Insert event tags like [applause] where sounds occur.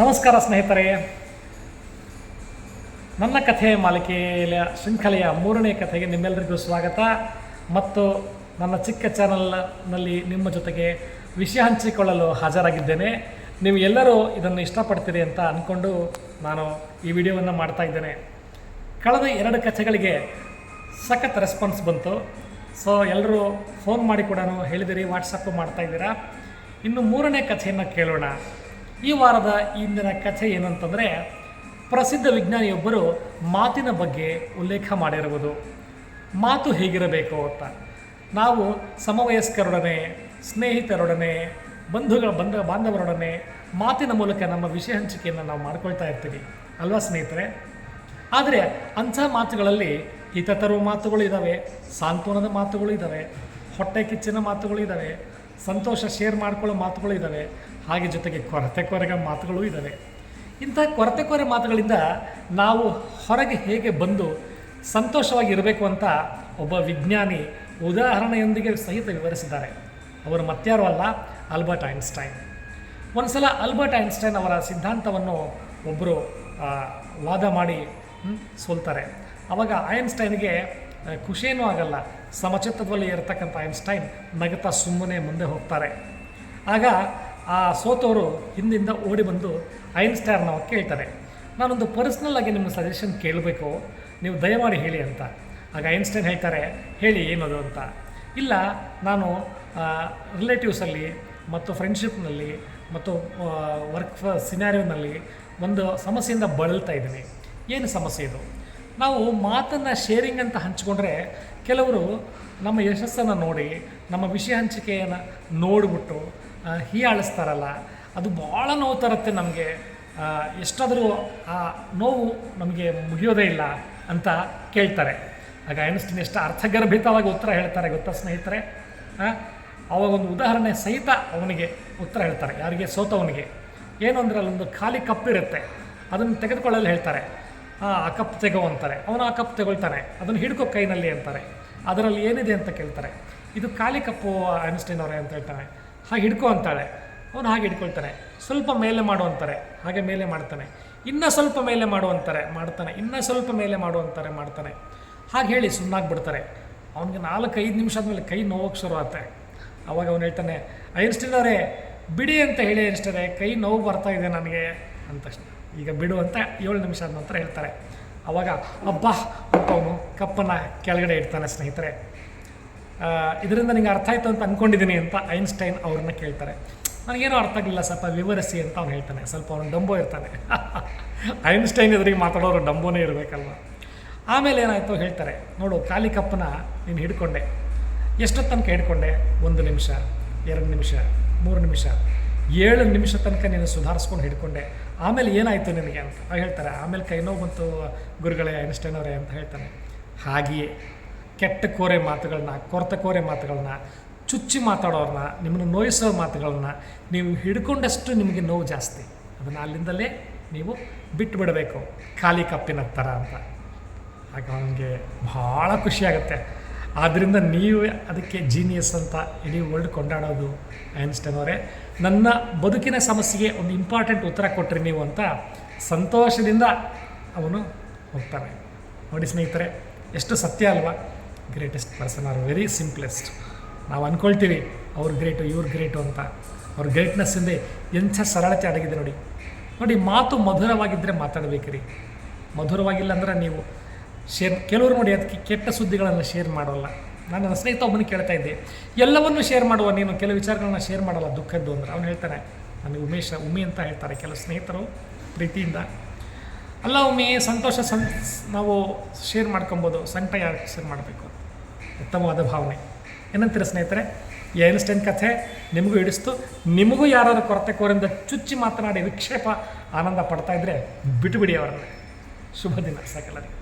ನಮಸ್ಕಾರ ಸ್ನೇಹಿತರೆ. ನನ್ನ ಕಥೆ ಮಾಲಿಕೆಯ ಶೃಂಖಲೆಯ ಮೂರನೇ ಕಥೆಗೆ ನಿಮ್ಮೆಲ್ಲರಿಗೂ ಸ್ವಾಗತ. ಮತ್ತು ನನ್ನ ಚಿಕ್ಕ ಚಾನಲ್ನಲ್ಲಿ ನಿಮ್ಮ ಜೊತೆಗೆ ವಿಷಯ ಹಂಚಿಕೊಳ್ಳಲು ಹಾಜರಾಗಿದ್ದೇನೆ. ನೀವು ಎಲ್ಲರೂ ಇದನ್ನು ಇಷ್ಟಪಡ್ತೀರಿ ಅಂತ ಅಂದ್ಕೊಂಡು ನಾನು ಈ ವಿಡಿಯೋವನ್ನು ಮಾಡ್ತಾ ಇದ್ದೇನೆ. ಕಳೆದ ಎರಡು ಕಥೆಗಳಿಗೆ ಸಖತ್ ರೆಸ್ಪಾನ್ಸ್ ಬಂತು. ಸೊ ಎಲ್ಲರೂ ಫೋನ್ ಮಾಡಿ ಕೂಡ ಹೇಳಿದಿರಿ ವಾಟ್ಸಪ್ಪು ಮಾಡ್ತಾ ಇದ್ದೀರಾ. ಇನ್ನು ಮೂರನೇ ಕಥೆಯನ್ನು ಕೇಳೋಣ. ಈ ವಾರದ ಇಂದಿನ ಕಥೆ ಏನಂತಂದರೆ, ಪ್ರಸಿದ್ಧ ವಿಜ್ಞಾನಿಯೊಬ್ಬರು ಮಾತಿನ ಬಗ್ಗೆ ಉಲ್ಲೇಖ ಮಾಡಿರುವುದು. ಮಾತು ಹೇಗಿರಬೇಕು ಅಂತ. ನಾವು ಸಮವಯಸ್ಕರೊಡನೆ, ಸ್ನೇಹಿತರೊಡನೆ, ಬಂಧುಗಳ ಬಂಧ, ಬಾಂಧವರೊಡನೆ ಮಾತಿನ ಮೂಲಕ ನಮ್ಮ ವಿಷಯ ಹಂಚಿಕೆಯನ್ನು ನಾವು ಮಾಡ್ಕೊಳ್ತಾ ಇರ್ತೀವಿ. ಅಲ್ವಾ ಸ್ನೇಹಿತರೆ? ಆದರೆ ಅಂಥ ಮಾತುಗಳಲ್ಲಿ ಹಿತ ತರುವ ಮಾತುಗಳು ಇದ್ದಾವೆ ಸಾಂತ್ವನದ ಮಾತುಗಳು ಇದ್ದಾವೆ ಹೊಟ್ಟೆ ಕಿಚ್ಚಿನ ಮಾತುಗಳು ಇದ್ದಾವೆ ಸಂತೋಷ ಶೇರ್ ಮಾಡ್ಕೊಳ್ಳೋ ಮಾತುಗಳು ಇದ್ದಾವೆ ಹಾಗೆ ಜೊತೆಗೆ ಕೊರತೆ ಕೊರೆಗ ಮಾತುಗಳು ಇದ್ದಾವೆ ಇಂಥ ಕೊರತೆ ಕೊರೆ ಮಾತುಗಳಿಂದ ನಾವು ಹೊರಗೆ ಹೇಗೆ ಬಂದು ಸಂತೋಷವಾಗಿ ಇರಬೇಕು ಅಂತ ಒಬ್ಬ ವಿಜ್ಞಾನಿ ಉದಾಹರಣೆಯೊಂದಿಗೆ ಸಹಿತ ವಿವರಿಸಿದ್ದಾರೆ. ಅವರು ಮತ್ಯಾರು ಅಲ್ಲ, ಆಲ್ಬರ್ಟ್ ಐನ್ಸ್ಟೈನ್. ಒಂದ್ಸಲ ಆಲ್ಬರ್ಟ್ ಐನ್ಸ್ಟೈನ್ ಅವರ ಸಿದ್ಧಾಂತವನ್ನು ಒಬ್ಬರು ವಾದ ಮಾಡಿ ಸೋಲ್ತಾರೆ. ಆವಾಗ ಐನ್ಸ್ಟೈನ್ಗೆ ಆ, ಖುಷಿಯೇನೂ ಆಗಲ್ಲ. ಸಮಚಿತ್ತದಲ್ಲಿ ಇರತಕ್ಕಂಥ ಐನ್ಸ್ಟೈನ್ ನಗುತ್ತಾ ಸುಮ್ಮನೆ ಮುಂದೆ ಹೋಗ್ತಾರೆ. ಆಗ ಆ ಸೋತವರು ಹಿಂದಿಂದ ಓಡಿ ಬಂದು ಐನ್ಸ್ಟೈನ್ ನಾವು ಕೇಳ್ತಾರೆ. ನಾನೊಂದು ಪರ್ಸ್ನಲ್ ಆಗಿ ನಿಮ್ಮ ಸಜೆಷನ್ ಕೇಳಬೇಕು. ನೀವು ದಯಮಾಡಿ ಹೇಳಿ ಅಂತ. ಆಗ ಐನ್ಸ್ಟೈನ್ ಹೇಳ್ತಾರೆ ಹೇಳಿ ಏನದು ಅಂತ. ಇಲ್ಲ ನಾನು ರಿಲೇಟಿವ್ಸಲ್ಲಿ ಮತ್ತು ಫ್ರೆಂಡ್ಶಿಪ್ನಲ್ಲಿ ಮತ್ತು ವರ್ಕ್ ಸಿನಾರಿಯೋನಲ್ಲಿ ಒಂದು ಸಮಸ್ಯೆಯಿಂದ ಬಳಲ್ತಾ ಇದ್ದೀನಿ. ಏನು ಸಮಸ್ಯೆ ಇದು? ನಾವು ಮಾತನ್ನು ಶೇರಿಂಗ್ ಅಂತ ಹಂಚಿಕೊಂಡ್ರೆ ಕೆಲವರು ನಮ್ಮ ಯಶಸ್ಸನ್ನು ನೋಡಿ, ನಮ್ಮ ವಿಷಯ ಹಂಚಿಕೆಯನ್ನು ನೋಡಿಬಿಟ್ಟು ಹೀಯಾಳಿಸ್ತಾರಲ್ಲ, ಅದು ಭಾಳ ನೋವು ತರುತ್ತೆ ನಮಗೆ. ಎಷ್ಟಾದರೂ ಆ ನೋವು ನಮಗೆ ಮುಗಿಯೋದೇ ಇಲ್ಲ ಅಂತ ಕೇಳ್ತಾರೆ. ಆಗ ಐನ್ಸ್ಟೀನ್ ಎಷ್ಟು ಅರ್ಥಗರ್ಭಿತವಾಗಿ ಉತ್ತರ ಹೇಳ್ತಾರೆ ಗೊತ್ತಾ ಸ್ನೇಹಿತರೆ? ಅವಾಗ ಒಂದು ಉದಾಹರಣೆ ಸಹಿತ ಅವನಿಗೆ ಉತ್ತರ ಹೇಳ್ತಾರೆ, ಯಾರಿಗೆ ಸೋತವನಿಗೆ. ಏನು ಅಂದರೆ ಅಲ್ಲೊಂದು ಖಾಲಿ ಕಪ್ಪಿರುತ್ತೆ, ಅದನ್ನು ತೆಗೆದುಕೊಳ್ಳಲು ಹೇಳ್ತಾರೆ. ಆ ಕಪ್ ತೆಗೋ ಅಂತಾರೆ. ಅವನು ಆ ಕಪ್ ತಗೊಳ್ತಾನೆ. ಅದನ್ನು ಹಿಡ್ಕೋ ಕೈನಲ್ಲಿ ಅಂತಾರೆ. ಅದರಲ್ಲಿ ಏನಿದೆ ಅಂತ ಕೇಳ್ತಾರೆ. ಇದು ಖಾಲಿ ಕಪ್ಪು ಐನ್ಸ್ಟೈನ್ ಅವರೇ ಅಂತ ಹೇಳ್ತಾನೆ. ಹಾಗೆ ಹಿಡ್ಕೋ ಅಂತಾಳೆ. ಅವನು ಹಾಗೆ ಹಿಡ್ಕೊಳ್ತಾನೆ. ಸ್ವಲ್ಪ ಮೇಲೆ ಮಾಡು ಅಂತಾರೆ. ಹಾಗೆ ಮೇಲೆ ಮಾಡ್ತಾನೆ. ಇನ್ನೂ ಸ್ವಲ್ಪ ಮೇಲೆ ಮಾಡು ಅಂತಾರೆ. ಮಾಡ್ತಾನೆ. ಇನ್ನೂ ಸ್ವಲ್ಪ ಮೇಲೆ ಮಾಡು ಅಂತಾರೆ. ಮಾಡ್ತಾನೆ. ಹಾಗೆ ಹೇಳಿ ಸುಮ್ಮನಾಗ್ಬಿಡ್ತಾರೆ ಅವನಿಗೆ ನಾಲ್ಕು ಐದು ನಿಮಿಷ ಆದಮೇಲೆ ಕೈ ನೋವಕ್ಕೆ ಶುರು ಆಗುತ್ತೆ ಅವಾಗ ಅವನು ಹೇಳ್ತಾನೆ, ಐನ್ಸ್ಟೈನ್ ಅವರೇ, ಬಿಡಿ ಅಂತ ಹೇಳಿ ಐನ್ಸ್ಟೈನ್ ಕೈ ನೋವು ಬರ್ತಾ ಇದೆ ನನಗೆ ಅಂತ ಈಗ ಬಿಡು ಅಂತ ಏಳು ನಿಮಿಷ ಆದ ನಂತರ ಹೇಳ್ತಾರೆ. ಅವಾಗ ಅಬ್ಬಾ ಅಂತ ಅವನು ಕಪ್ಪನ್ನು ಕೆಳಗಡೆ ಇಡ್ತಾನೆ ಸ್ನೇಹಿತರೆ. ಇದರಿಂದ ನಿಂಗೆ ಅರ್ಥ ಆಯಿತು ಅಂತ ಅಂದ್ಕೊಂಡಿದ್ದೀನಿ ಅಂತ ಐನ್ಸ್ಟೈನ್ ಅವ್ರನ್ನ ಕೇಳ್ತಾರೆ. ನನಗೇನು ಅರ್ಥ ಆಗಲಿಲ್ಲ, ಸ್ವಲ್ಪ ವಿವರಿಸಿ ಅಂತ ಅವ್ನು ಹೇಳ್ತಾನೆ. ಸ್ವಲ್ಪ ಅವನು ಡಂಬೋ ಇರ್ತಾನೆ. [laughs] ಐನ್ಸ್ಟೈನ್ ಎದುರಿಗೆ ಮಾತಾಡೋರು ಡಂಬೋನೇ ಇರಬೇಕಲ್ವ? ಆಮೇಲೆ ಏನಾಯಿತು ಹೇಳ್ತಾರೆ, ನೋಡು, ಖಾಲಿ ಕಪ್ಪನ್ನ ನೀನು ಹಿಡ್ಕೊಂಡೆ. ಎಷ್ಟೊತ್ತು ತನಕ ಹಿಡ್ಕೊಂಡೆ? ಒಂದು ನಿಮಿಷ, ಎರಡು ನಿಮಿಷ, ಮೂರು ನಿಮಿಷ. ಏಳು ನಿಮಿಷ ತನಕ ನೀನು ಸುಧಾರಿಸ್ಕೊಂಡು ಹಿಡ್ಕೊಂಡೆ. ಆಮೇಲೆ ಏನಾಯಿತು ನಿನಗೆ ಅಂತ ಹೇಳ್ತಾರೆ. ಆಮೇಲೆ ಕೈ ನೋವು ಬಂತು, ಗುರುಗಳೇ, ಐನ್ಸ್ಟೈನ್ ಅವರೇ ಅಂತ ಹೇಳ್ತಾನೆ ಹಾಗೆಯೇ ಕೆಟ್ಟ ಕೋರೆ ಮಾತುಗಳನ್ನ, ಕೊರತ ಕೋರೆ ಮಾತುಗಳನ್ನ, ಚುಚ್ಚಿ ಮಾತಾಡೋರನ್ನ ನಿಮ್ಮನ್ನು ನೋಯಿಸೋ ಮಾತುಗಳನ್ನ ನೀವು ಹಿಡ್ಕೊಂಡಷ್ಟು ನಿಮಗೆ ನೋವು ಜಾಸ್ತಿ. ಅದನ್ನು ಅಲ್ಲಿಂದಲೇ ನೀವು ಬಿಟ್ಟು ಬಿಡಬೇಕು ಖಾಲಿ ಕಪ್ಪಿನ ಥರ ಅಂತ. ಆಗ ಅವನಿಗೆ ಭಾಳ ಖುಷಿಯಾಗುತ್ತೆ ಆದ್ದರಿಂದ ನೀವು ಅದಕ್ಕೆ ಜೀನಿಯಸ್ ಅಂತ ಇಡೀ ವರ್ಲ್ಡ್ ಕೊಂಡಾಡೋದು ಐನ್ಸ್ಟೈನ್ ಅವರೇ. ನನ್ನ ಬದುಕಿನ ಸಮಸ್ಯೆಗೆ ಒಂದು ಇಂಪಾರ್ಟೆಂಟ್ ಉತ್ತರ ಕೊಟ್ಟರೆ ನೀವು ಅಂತ ಸಂತೋಷದಿಂದ ಅವನು ಹೋಗ್ತಾನೆ ನೋಡಿ ಸ್ನೇಹಿತರೆ, ಎಷ್ಟು ಸತ್ಯ ಅಲ್ವಾ? Greatest person are very simplest ನಾವು ಅಂದ್ಕೊಳ್ತೀವಿ ಅವ್ರ ಗ್ರೇಟು ಇವ್ರ ಗ್ರೇಟು ಅಂತ. ಅವ್ರ ಗ್ರೇಟ್ನೆಸ್ಸಿಂದ ಎಂಥ ಸರಳತೆ ಅಡಗಿದೆ ನೋಡಿ. ನೋಡಿ, ಮಾತು ಮಧುರವಾಗಿದ್ದರೆ ಮಾತಾಡಬೇಕ್ರಿ. ಮಧುರವಾಗಿಲ್ಲ ಅಂದ್ರೆ ನೀವು ಶೇರ್, ಕೆಲವರು ನೋಡಿ ಅದಕ್ಕೆ ಕೆಟ್ಟ ಸುದ್ದಿಗಳನ್ನು ಶೇರ್ ಮಾಡೋಲ್ಲ. ನಾನು ನನ್ನ ಸ್ನೇಹಿತ ಒಬ್ಬನಿಗೆ ಕೇಳ್ತಾ ಇದ್ದೆ, ಎಲ್ಲವನ್ನೂ ಶೇರ್ ಮಾಡುವ ನೀನು ಕೆಲವು ವಿಚಾರಗಳನ್ನ ಶೇರ್ ಮಾಡಲ್ಲ, ದುಃಖದ್ದು ಅಂದರೆ. ಅವನು ಹೇಳ್ತಾನೆ ನನಗೆ ಉಮೇಶ ಉಮಿ ಅಂತ ಹೇಳ್ತಾರೆ ಕೆಲವು ಸ್ನೇಹಿತರು ಪ್ರೀತಿಯಿಂದ. ಅಲ್ಲ ಒಮ್ಮೆ ಸಂತೋಷ ಸಂ, ನಾವು ಶೇರ್ ಮಾಡ್ಕೊಬೋದು, ಸಂಕಟ ಯಾರು ಶೇರ್ ಮಾಡಬೇಕು? ಉತ್ತಮವಾದ ಭಾವನೆ. ಏನಂತೀರ ಸ್ನೇಹಿತರೆ? ಎ ಐನ್ಸ್ಟೈನ್ ಕಥೆ ನಿಮಗೂ ಹಿಡಿಸ್ತು. ನಿಮಗೂ ಯಾರಾದರೂ ಕೊರತೆ ಕೋರಿಂದ ಚುಚ್ಚಿ ಮಾತನಾಡಿ ವಿಕ್ಷೇಪ ಆನಂದ ಪಡ್ತಾ ಇದ್ದರೆ ಬಿಟ್ಟುಬಿಡಿ ಅವರನ್ನು. ಶುಭ ದಿನ ಸಕಲರಿಗೆ.